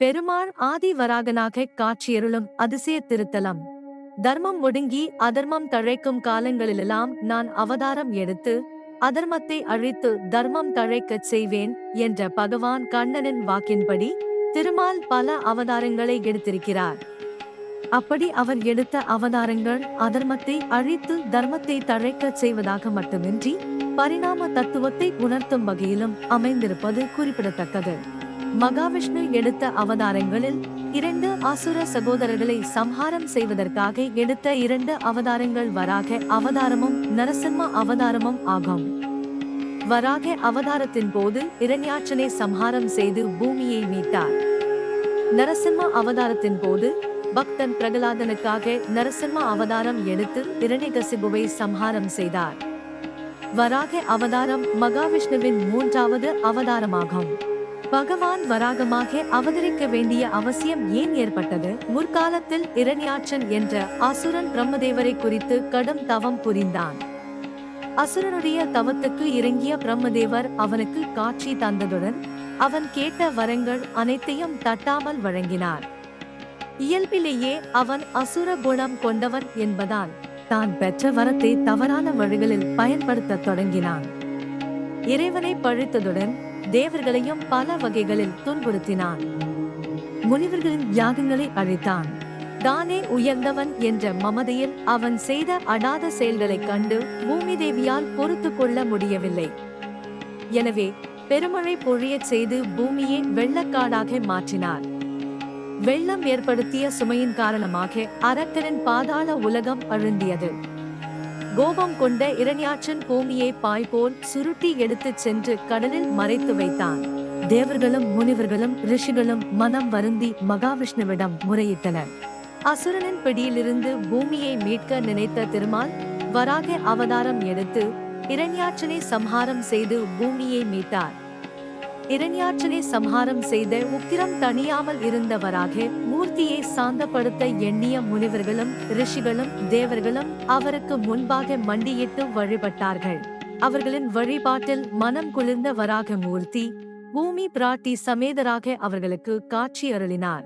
பெருமாள் ஆதி வராகனாக காட்சியருளும் அதிசய திருத்தலம் தர்மம் ஒடுங்கி அதர்மம் தழைக்கும் காலங்களிலெல்லாம் நான் அவதாரம் எடுத்து அதர்மத்தை அழித்து தர்மம் தழைக்கச் செய்வேன் என்ற பகவான் கண்ணனின் வாக்கின்படி திருமால் பல அவதாரங்களை எடுத்திருக்கிறார். அப்படி அவர் எடுத்த அவதாரங்கள் அதர்மத்தை அழித்து தர்மத்தை தழைக்கச் செய்வதாக மட்டுமின்றி பரிணாம தத்துவத்தை உணர்த்தும் வகையிலும் அமைந்திருப்பது குறிப்பிடத்தக்கது. மகாவிஷ்ணு எடுத்த அவதாரங்களில் இரண்டு அசுர சகோதரர்களை சம்ஹாரம் செய்வதற்காக எடுத்த இரண்டு அவதாரங்கள் வராக அவதாரமும் நரசிம்ம அவதாரமும் ஆகும். வராக அவதாரத்தின் போது இரண்யாட்சனை சம்ஹாரம் செய்து பூமியை மீட்டார். நரசிம்ம அவதாரத்தின் போது பக்தன் பிரகலாதனுக்காக நரசிம்ம அவதாரம் எடுத்து இரணிகசிபுவை சம்ஹாரம் செய்தார். வராக அவதாரம் மகாவிஷ்ணுவின் மூன்றாவது அவதாரமாகும். பகவான் வராகமாக அவதரிக்க வேண்டிய அவசியம் ஏன் ஏற்பட்டது? முற்காலத்தில் இரண்யாட்சன் என்ற அசுரன் பிரம்மதேவரை குறித்து கடும் தவம் புரிந்தான். அசுரனுடைய தவத்துக்கு இறங்கிய பிரம்மதேவர் அவனுக்கு காட்சி தந்ததுடன் அவன் கேட்ட வரங்கள் அனைத்தையும் தட்டாமல் வழங்கினார். இயல்பிலேயே அவன் அசுர குணம் கொண்டவன் என்பதால் தான் பெற்ற வரத்தை தவறான வழிகளில் பயன்படுத்தத் தொடங்கினான். இறைவனை பழித்ததுடன் தேவர்களையும் பல வகைகளில் துன்புறுத்தினான். முனிவர்களின் யாகங்களை அழித்தான். தானே உயர்ந்தவன் என்ற மமதையில் அவன் செய்த அடாத செயல்களைக் கண்டு பூமி தேவியால் பொறுத்து கொள்ள முடியவில்லை. எனவே பெருமழை பொழியச் செய்து பூமியை வெள்ளக்காடாக மாற்றினார். வெள்ளம் ஏற்படுத்திய சுமையின் காரணமாக அரக்கரின் பாதாள உலகம் அழுந்தியது. கோபம் கொண்ட இரணியாச்சன் பூமியை பாய் போல் சுருட்டி எடுத்துச் சென்று கடலில் மறைத்து வைத்தான். தேவர்களும் முனிவர்களும் ரிஷிகளும் மனம் வருந்தி மகாவிஷ்ணுவிடம் முறையிட்டனர். அசுரனின் பிடியிலிருந்து பூமியை மீட்க நினைத்த திருமால் வராக அவதாரம் எடுத்து இரண்யாற்றனை சம்ஹாரம் செய்து பூமியை மீட்டார். இரண்யாற்றனை சம்ஹாரம் செய்த உக்கிரம் தணியாமல் இருந்தவராக மூர்த்தியை சாந்தப்படுத்த எண்ணிய முனிவர்களும் ரிஷிகளும் தேவர்களும் அவருக்கு முன்பாக மண்டியிட்டு வழிபட்டார்கள். அவர்களின் வழிபாட்டில் மனம் குளிர்ந்த வராக மூர்த்தி பூமி பிராட்டி சமேதராக அவர்களுக்கு காட்சி அருளினார்.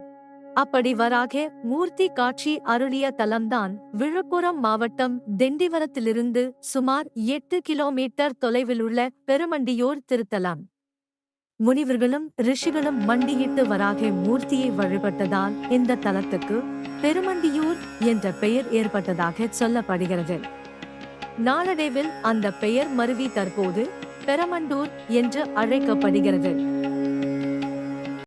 அப்படி வராக மூர்த்தி காட்சி அருளிய தலம்தான் விழுப்புரம் மாவட்டம் திண்டிவனத்திலிருந்து சுமார் எட்டு கிலோமீட்டர் தொலைவில் உள்ள பெருமண்டியூர் திருத்தலம். முனிவர்களும் ரிஷிகளும் மண்டியிட்டு வராக மூர்த்தியை வழிபட்டதால் இந்த தலத்துக்கு பெருமண்டியூர் என்ற பெயர் ஏற்பட்டதாக சொல்லப்படுகிறது. நாளடைவில் அந்த பெயர் மருவி தற்போது பெரமண்டூர் என்று அழைக்கப்படுகிறது.